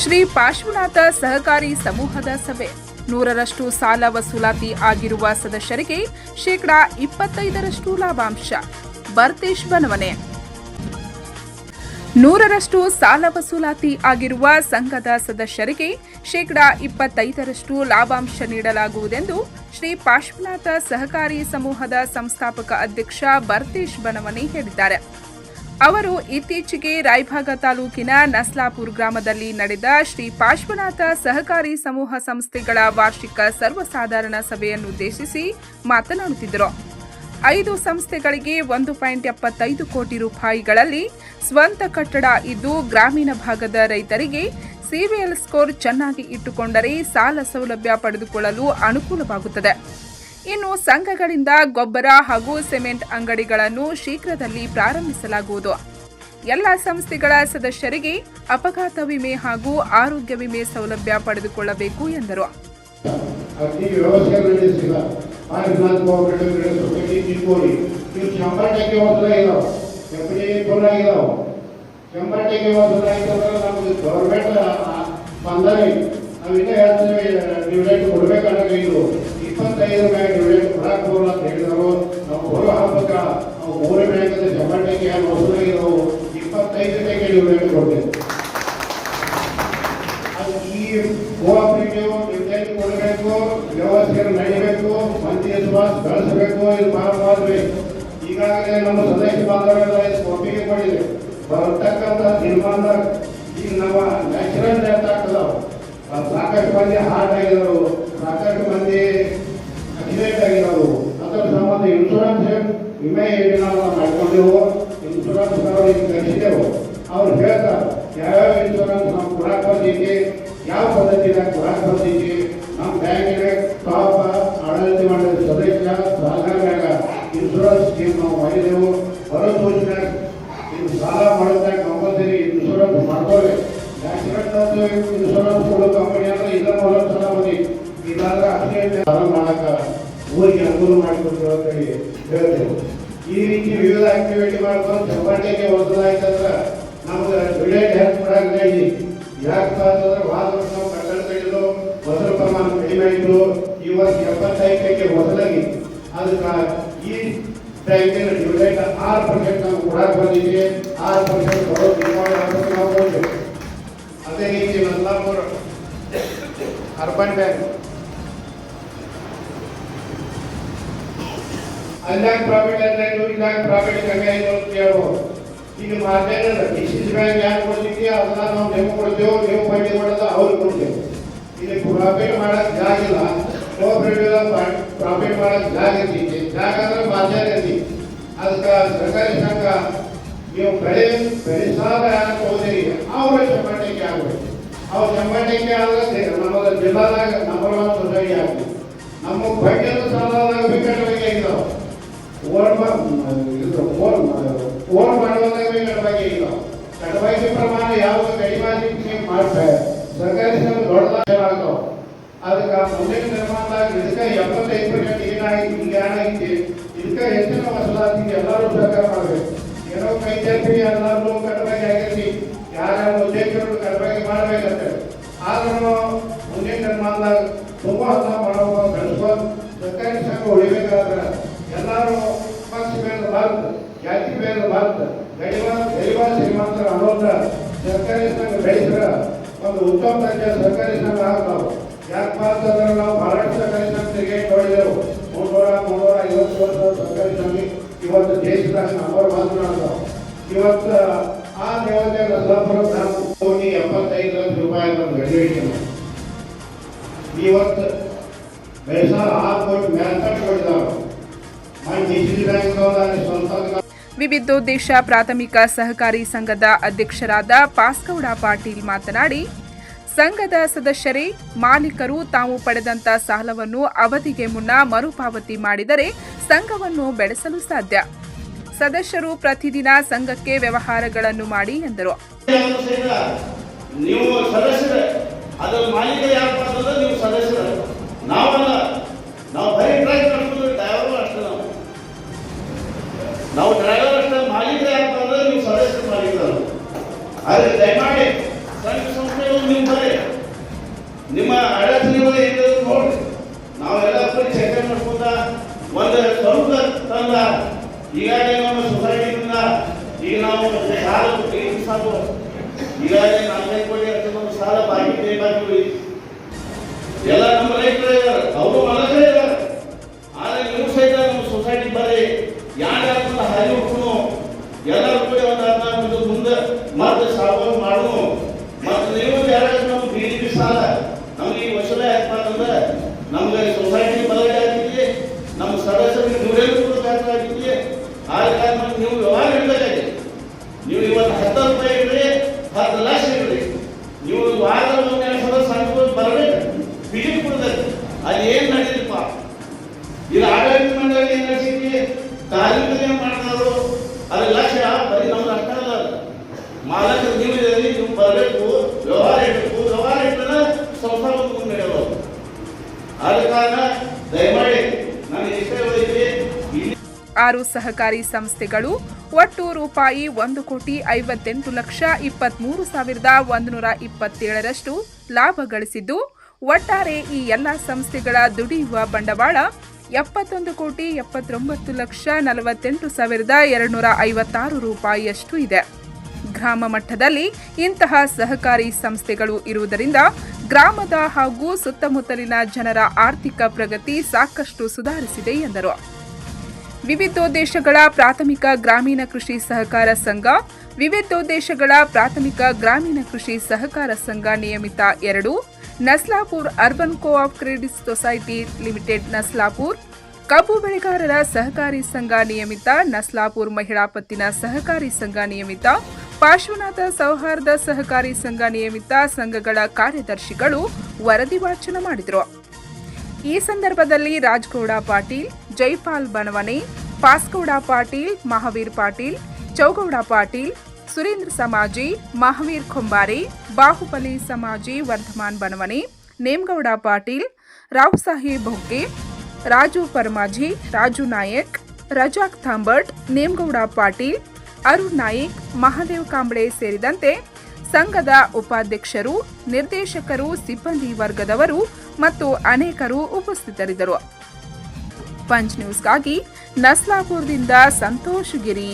ಶ್ರೀ ಪಾರ್ಶ್ವನಾಥ ಸಹಕಾರಿ ಸಮೂಹದ ಸಭೆ. ನೂರರಷ್ಟು ಸಾಲ ವಸೂಲಾತಿ ಆಗಿರುವ ಸದಸ್ಯರಿಗೆ ಶೇಕಡಾ ಇಪ್ಪತ್ತೈದರಷ್ಟು ಲಾಭಾಂಶ. ಬರ್ತೇಶ್ ಬನವನೆ. ನೂರರಷ್ಟು ಸಾಲ ವಸೂಲಾತಿ ಆಗಿರುವ ಸಂಘದ ಸದಸ್ಯರಿಗೆ ಶೇಕಡಾ ಇಪ್ಪತ್ತೈದರಷ್ಟು ಲಾಭಾಂಶ ನೀಡಲಾಗುವುದೆಂದು ಶ್ರೀ ಪಾರ್ಶ್ವನಾಥ ಸಹಕಾರಿ ಸಮೂಹದ ಸಂಸ್ಥಾಪಕ ಅಧ್ಯಕ್ಷ ಬರ್ತೇಶ್ ಬನವನೆ ಹೇಳಿದ್ದಾರೆ. ಅವರು ಇತ್ತೀಚೆಗೆ ರಾಯಭಾಗ ತಾಲೂಕಿನ ನಸ್ಲಾಪುರ್ ಗ್ರಾಮದಲ್ಲಿ ನಡೆದ ಶ್ರೀ ಪಾರ್ಶ್ವನಾಥ ಸಹಕಾರಿ ಸಮೂಹ ಸಂಸ್ಥೆಗಳ ವಾರ್ಷಿಕ ಸರ್ವಸಾಧಾರಣ ಸಭೆಯನ್ನುದ್ದೇಶಿಸಿ ಮಾತನಾಡುತ್ತಿದ್ದರು. ಐದು ಸಂಸ್ಥೆಗಳಿಗೆ ಒಂದು ಪಾಯಿಂಟ್ ಎಪ್ಪತ್ತೈದು ಕೋಟಿ ರೂಪಾಯಿಗಳಲ್ಲಿ ಸ್ವಂತ ಕಟ್ಟಡ ಇದ್ದು ಗ್ರಾಮೀಣ ಭಾಗದ ರೈತರಿಗೆ ಸಿಬಿಎಲ್ ಸ್ಕೋರ್ ಚೆನ್ನಾಗಿ ಇಟ್ಟುಕೊಂಡರೆ ಸಾಲ ಸೌಲಭ್ಯ ಪಡೆದುಕೊಳ್ಳಲು ಅನುಕೂಲವಾಗುತ್ತದೆ. ಇನ್ನು ಸಂಘಗಳಿಂದ ಗೊಬ್ಬರ ಹಾಗೂ ಸಿಮೆಂಟ್ ಅಂಗಡಿಗಳನ್ನು ಶೀಘ್ರದಲ್ಲಿ ಪ್ರಾರಂಭಿಸಲಾಗುವುದು. ಎಲ್ಲ ಸಂಸ್ಥೆಗಳ ಸದಸ್ಯರಿಗೆ ಅಪಘಾತ ವಿಮೆ ಹಾಗೂ ಆರೋಗ್ಯ ವಿಮೆ ಸೌಲಭ್ಯ ಪಡೆದುಕೊಳ್ಳಬೇಕು ಎಂದರು. ಗೌರ್ಮೆಂಟ್ ಸ್ಪಂದನೆ ನಾವು ಇನ್ನೂ ಹೇಳ್ತೀವಿ ಡಿವಿಡೆಂಟ್ ಕೊಡ್ಬೇಕನ್ನೋ ಇದು ಇಪ್ಪತ್ತೈದು ಮ್ಯಾಗ ಹೋಗಲ್ಲ ಅಂತ ಹೇಳಿದ್ರು. ನಾವು ಬರೋ ಹಬ್ಬಕ್ಕ ನಾವು ಮೂರು ಬ್ಯಾಂಕದ ಶಂಬರ ಟಕ್ಕೆ ಏನು ವಸೂಲಾಗಿದಾವು ಇಪ್ಪತ್ತೈದು ಟಕ್ಕೆ ಡಿವಿಡೆಂಟ್ ಕೊಡ್ತೇವೆ. ಅದು ಈ ಕೋಆಪರೇಟಿವ್ ಡಿವಿಡೆಂಟ್ ಕೊಡಬೇಕು ವ್ಯವಸ್ಥೆ ನಡಿಬೇಕು ಮಂದಿ ವಿಶ್ವಾಸ ಬೆಳೆಸಬೇಕು, ಇದು ಮಾಡಬೇಕು ಈಗಾಗಲೇ ನಮ್ಮ ಸದಸ್ಯ ಇದು ಒಪ್ಪಿಗೆ ಕೊಡಿದೆ ಬರತಕ್ಕಂಥ ತೀರ್ಮಾನ ಈಗ ನಮ್ಮ ನ್ಯಾಚುರಲ್ ಡೆತ್ ಆಗ್ತದಾವ ಸಾಕಷ್ಟು ಮಂದಿ ಹಾರ್ಟ್ ಸಾಕಷ್ಟು ಬಂದೈತಿ ನಮ್ಮ ಬ್ಯಾಂಕಿನ ಟಾಪ್ ಆಡಳಿತ ಮಾಡಿದ ಸದಸ್ಯ ಸಹಕಾರಿಯಾಗ ಇನ್ಶೂರೆನ್ಸ್ ಸ್ಕೀಮ್ ನಾವು ಮಾಡಿದೆವು. ಬರೋ ಸೂಚನೆ ಇದು ಸಾಲ ಮಾಡೋದಾಗ ಕಂಪಲ್ಸರಿ ಇನ್ಶೂರೆನ್ಸ್ ಮಾಡ್ಕೋಬೇಕು ಆಕ್ಸಿಡೆಂಟ್ ಇನ್ಶೂರೆನ್ಸ್ ಕೊಡೋ ಕಂಪನಿ ಅಂದ್ರೆ ಇಲ್ಲ ಮೂಲಕ ಸಲ ಬಂದಿ ಇಲ್ಲಾಂದ್ರೆ ಆಕ್ಸಿಡೆಂಟ್ ಸಾಲ ಮಾಡಕ ಊರಿಗೆ ಅನುಕೂಲ ಮಾಡಿಕೊಡ್ತೇವೆ ಅಂತ ಹೇಳಿ ಹೇಳ್ತೇವೆ. ಈ ರೀತಿ ವಿವಿಧ ಆಕ್ಟಿವಿಟಿ ಮಾಡ್ಕೊಂಡು ಚಪಾಟಿಗೆ ಹೊಸದಾಯ್ತಂದ್ರೆ ನಮ್ಗೆ ಡಿಲೇಟ್ ಹೆಲ್ಪ್ ಮಾಡಕ್ಕೆ ಯಾಕಪ್ಪ ಅಂತಂದ್ರೆ ವಾದ ವರ್ಷ ನಾವು ಪ್ರಮಾಣ ಕಡಿಮೆ ಆಯಿತು. ಈ ವರ್ಷ ಎಪ್ಪತ್ತೈದಕ್ಕೆ ಹೊಸದಾಗಿ ಅದಕ್ಕೆ ಈ ಬ್ಯಾಂಕಿನ ಡಿವಿಡೆಂಟ್ ಆರು ಪರ್ಸೆಂಟ್ ನಾವು ಕೊಡಕ್ಕೆ ಬಂದಿದೆ ಆರು ಪರ್ಸೆಂಟ್ ಕೊಡೋದು ನಿರ್ಮಾಣ ನಾವು ಅರ್ಬನ್ ಬ್ಯಾಂಕ್. ಪ್ರಾಫಿಟ್ ಪ್ರಾಫಿಟ್ ಕಮ್ಮಿ ಆಯ್ತು ಅಂತ ಕೇಳ್ಬೋದು. ಈಗ ಮಾರ್ಕೆಟ್ ಡಿಸಿಸ್ ಬ್ಯಾಂಕ್ ಯಾರು ಕೊಡ್ತೀವಿ ಅದನ್ನ ನಾವು ಡೆಮೋ ಕೊಡ್ತೇವೆ ನೀವು ಬಡ್ಡಿ ಮಾಡೋದು ಅವ್ರು ಕೊಡ್ತೇವೆ. ಇಲ್ಲಿ ಪ್ರಾಫಿಟ್ ಮಾಡಕ್ ಜಾಗ ಇಲ್ಲ ಕೋಆಪರೇಟಿವ್ ಪ್ರಾಫಿಟ್ ಮಾಡಕ್ ಜಾಗ ಐತಿ ಜಾಗ ಅಂದ್ರೆ ಮಾರ್ಕೆಟ್ ಐತಿ ಅದಕ್ಕೆ ಸರ್ಕಾರಿ ಸಂಘ ನೀವು ಬೆಳೆ, ಬೆಳೆಸಾದ ಯಾರು ಹೋದಿರಿ ಅವ್ರ ಚಪ್ಪಾಟಿಗೆ ಆಗ್ಬೇಕು. ಅವ್ರ ಚಂಬಾಟಿಕೆ ಆದ್ರೆ ನಮ್ಮ ಜಿಲ್ಲಾದಾಗ ನಂಬರ್ ಒನ್ ಸೊಸೈಟಿ ಆಗ್ಬೇಕು. ನಮ್ಮ ಬಡ್ಡಿಯನ್ನು ವಿಕಟವಾಗಿ ಇದ್ದಾವೆ ಓನ್ ಇದು ಓನ್ ಮಾಡುವಾಗ ಕಡವಾಗಿ ಇಲ್ಲ. ಕಡವಾಗಿ ಪ್ರಮಾಣ ಯಾವುದು ಕಡಿಮೆ ಮಾಡ್ತಾರೆ. ಸರ್ಕಾರಿ ದೊಡ್ಡದಾಗ ಆಗ್ತಾವ. ಅದಕ್ಕೆ ಮುಂದಿನ ನಿರ್ಮಾಣದಾಗ ಇದಕ್ಕೆ ಎಪ್ಪತ್ತೈದು ಪರ್ಸೆಂಟ್ ಏನಾಗಿ ಏನಾಗೈತಿ ಇದಕ್ಕೆ ಹೆಚ್ಚಿನ ವಸೂಲಾತಿಗೆ ಎಲ್ಲರೂ ಸರ್ಕಾರ ಮಾಡಬೇಕು. ಏನೋ ಕೈ ತಪ್ಪಿ ಎಲ್ಲರೂ ಕಡಿಮೆ ಆಗೈತಿ ಯಾರ್ಯಾರ ಉದ್ದೇಶಗಳು ಕಡಿಮೆ ಮಾಡ್ಬೇಕಂತೆ. ಆದ್ರೂ ಮುಂದಿನ ನಿರ್ಮಾಣದಾಗ ತುಂಬ ಹತ್ತ ಮಾಡುವ ಬೆಳೆಸ್ಕೊಂಡು ಸರ್ಕಾರಿ ಸಂಘ ಉಳಿಬೇಕಾದ್ರೆ ಎಲ್ಲರೂ ಪಕ್ಷ ಭಾರತ ಜಾತಿ ಭೇದ ಭಾರತ ದೈವ ದೈವ ಶ್ರೀಮಂತರ ಅನ್ನೋದ ಸರ್ಕಾರಿ ಸಂಘ ಬೆಳೆಸಿದ್ರ ಒಂದು ಉತ್ತಮ ದರ್ಜೆಯ ಸರ್ಕಾರಿ ಸಂಘ ಆಗ್ತಾವ. ಯಾಕಪ್ಪ ಅಂತಂದ್ರೆ ನಾವು ಮಹಾರಾಷ್ಟ್ರ ಸರ್ಕಾರಿ ಸಂಘ ತಿರುಗೇಟ್ ನೋಡಿದೆವು ಮುನ್ನೂರ ಮುನ್ನೂರ ಐವತ್ತು ವರ್ಷ ಸರ್ಕಾರಿ ಸಂಘ ಇವತ್ತು ದೇಶದಾಗ ನಂಬರ್ ಮಾಡ್ತಾವ ಇವತ್ತು ಆ ದೇವತೆ ರಸಾಪುರ ಕೋಟಿ ಎಪ್ಪತ್ತೈದು ಲಕ್ಷ ರೂಪಾಯಿ ಗ್ರಾಜುಯೇಷನ್ ಇವತ್ತು ಬೆಳೆಸಾಲ ಆರು ವಿವಿಧೋದ್ದೇಶ ಪ್ರಾಥಮಿಕ ಸಹಕಾರಿ ಸಂಘದ ಅಧ್ಯಕ್ಷರಾದ ಪಾಸ್ಗೌಡ ಪಾಟೀಲ್ ಮಾತನಾಡಿ, ಸಂಘದ ಸದಸ್ಯರೇ, ಮಾಲೀಕರು ತಾವು ಪಡೆದಂತ ಸಾಲವನ್ನು ಅವಧಿಗೆ ಮುನ್ನ ಮರುಪಾವತಿ ಮಾಡಿದರೆ ಸಂಘವನ್ನು ಬೆಳೆಸಲು ಸಾಧ್ಯ. ಸದಸ್ಯರು ಪ್ರತಿದಿನ ಸಂಘಕ್ಕೆ ವ್ಯವಹಾರಗಳನ್ನು ಮಾಡಿ ಎಂದರು. ಯಾರು ಸಹಿತ ನೀವು ನಾವು ಡ್ರೈವರ್ ಅಷ್ಟೇ ಮಾಲೀಕರೇ ಅಂತಂದ್ರೆ ನೀವು ಸದಸ್ಯರು ಮಾಲೀಕರು ಆದ್ರೆ ದಯಮಾಡಿ ಸಂಘ ಸಂಸ್ಥೆ ನೀವು ಬರೀ ನಿಮ್ಮ ಅಡಚಣೆಗಳು ಏನಿದೆ ನೋಡಿ. ನಾವೆಲ್ಲ ಬರೀ ಚೆಕ್ ಮಾಡ್ಕೊಂತ ಒಂದು ಸ್ವರೂಪ ತಂದ ಈಗಾಗಲೇ ನಮ್ಮ ಸೊಸೈಟಿಯಿಂದ ಈಗ ನಾವು ಸಾಲ ಏನು ಸಾಲ ಈಗಾಗಲೇ ನಾಲ್ಕೈದು ಕೋಟಿ ಅಷ್ಟು ಸಾಲ ಬಾಕಿ ಬಾಕಿ ಎಲ್ಲ ನಮ್ಮ ರೈತರು ಅವರು ನೀವು ಇವತ್ತು ಹತ್ತು ರೂಪಾಯಿ ಇಡ್ರಿ ಹತ್ತು ಲಕ್ಷ ನೀವು ಸಂಘ ಬರಬೇಕು. ಬಿಡಿ ಕೊಡ್ಬೇಕು ಅಲ್ಲಿ ಏನ್ ನಡೀತಪ್ಪ ಇದು ಆಡಳಿತ ಮಂಡಳಿ ಏನ್ ನಡೆಸಿದ್ವಿ ತಾಲೂಕಿಗೆ ಏನ್ ಮಾಡ್ತಾರೋ? ಅದು ಲಕ್ಷ್ಯ. ಬರೀ ನಮ್ದು ಅಷ್ಟ ಅಲ್ಲ ಮಾಲಕರು ನೀವು ಇದೀರಿ, ನೀವು ಬರಬೇಕು. ವ್ಯವಹಾರ ಇಡಬೇಕು ವ್ಯವಹಾರ ಇಟ್ಟರೆ ಸಂಸ್ಥೆ ಮುಂದೆ ಆದ ಕಾರಣ ದಯಮಾಡಿ ನಾನು ಇಷ್ಟೇ ಆರು ಸಹಕಾರಿ ಸಂಸ್ಥೆಗಳು ಒಟ್ಟು ರೂಪಾಯಿ ಒಂದು ಕೋಟಿ ಐವತ್ತೆಂಟು ಲಕ್ಷ ಇಪ್ಪತ್ಮೂರು ಸಾವಿರದ ಒಂದುನೂರ ಇಪ್ಪತ್ತೇಳರಷ್ಟು ಲಾಭ ಗಳಿಸಿದ್ದು, ಒಟ್ಟಾರೆ ಈ ಎಲ್ಲ ಸಂಸ್ಥೆಗಳ ದುಡಿಯುವ ಬಂಡವಾಳ ಎಪ್ಪತ್ತೊಂದು ಕೋಟಿ ಎಪ್ಪತ್ತೊಂಬತ್ತು ಲಕ್ಷ ನಲವತ್ತೆಂಟು ಸಾವಿರದ ಎರಡುನೂರ ಐವತ್ತಾರು ರೂಪಾಯಿಯಷ್ಟು ಇದೆ. ಗ್ರಾಮ ಮಟ್ಟದಲ್ಲಿ ಇಂತಹ ಸಹಕಾರಿ ಸಂಸ್ಥೆಗಳು ಇರುವುದರಿಂದ ಗ್ರಾಮದ ಹಾಗೂ ಸುತ್ತಮುತ್ತಲಿನ ಜನರ ಆರ್ಥಿಕ ಪ್ರಗತಿ ಸಾಕಷ್ಟು ಸುಧಾರಿಸಿದೆ ಎಂದರು. ವಿವಿಧೋದ್ದೇಶಗಳ ಪ್ರಾಥಮಿಕ ಗ್ರಾಮೀಣ ಕೃಷಿ ಸಹಕಾರ ಸಂಘ, ವಿವಿಧೋದ್ದೇಶಗಳ ಪ್ರಾಥಮಿಕ ಗ್ರಾಮೀಣ ಕೃಷಿ ಸಹಕಾರ ಸಂಘ ನಿಯಮಿತ ಎರಡು, Naslapur urban coop credit society limited Naslapur, ಕಬ್ಬು ಬೆಳೆಗಾರರ ಸಹಕಾರಿ ಸಂಘ ನಿಯಮಿತ, ನಸ್ಲಾಪುರ್ ಮಹಿಳಾ ಪತ್ತಿನ ಸಹಕಾರಿ ಸಂಘ ನಿಯಮಿತ, ಪಾರ್ಶ್ವನಾಥ ಸೌಹಾರ್ದ ಸಹಕಾರಿ ಸಂಘ ನಿಯಮಿತ ಸಂಘಗಳ ಕಾರ್ಯದರ್ಶಿಗಳು ವರದಿ ವಾಚನ ಮಾಡಿದರು. ಈ ಸಂದರ್ಭದಲ್ಲಿ ರಾಜ್ಗೌಡ ಪಾಟೀಲ್ ಜೈಪಾಲ್ ಬನವನೆ ಪಾಸ್ಗೌಡ ಪಾಟೀಲ್, ಮಹಾವೀರ್ ಪಾಟೀಲ್, ಚೌಗೌಡ ಪಾಟೀಲ್, ಸುರೇಂದ್ರ ಸಮಾಜಿ, ಮಹಾವೀರ್ ಖೊಂಬಾರೆ ಬಾಹುಬಲಿ ಸಮಾಜಿ ವರ್ಧಮಾನ್ ಬನವನೆ ನೇಮಗೌಡ ಪಾಟೀಲ್, ರಾವ್ ಸಾಹೇಬ್ ಬೊಗ್ಗೆ ರಾಜು ಪರಮಾಜಿ, ರಾಜು ನಾಯಕ್, ರಜಾಕ್ ಥಾಂಬಟ್ ನೇಮಗೌಡ ಪಾಟೀಲ್, ಅರುಣ್ ನಾಯಕ್, ಮಹಾದೇವ್ ಕಾಂಬ್ಳೆ ಸೇರಿದಂತೆ ಸಂಘದ ಉಪಾಧ್ಯಕ್ಷರು, ನಿರ್ದೇಶಕರು, ಸಿಬ್ಬಂದಿ ವರ್ಗದವರು ಮತ್ತು ಅನೇಕರು ಉಪಸ್ಥಿತರಿದ್ದರು. ಪಂಚ್ ನ್ಯೂಸ್ಗಾಗಿ ನಸ್ಲಾಪುರದಿಂದ ಸಂತೋಷ್ ಗಿರಿ.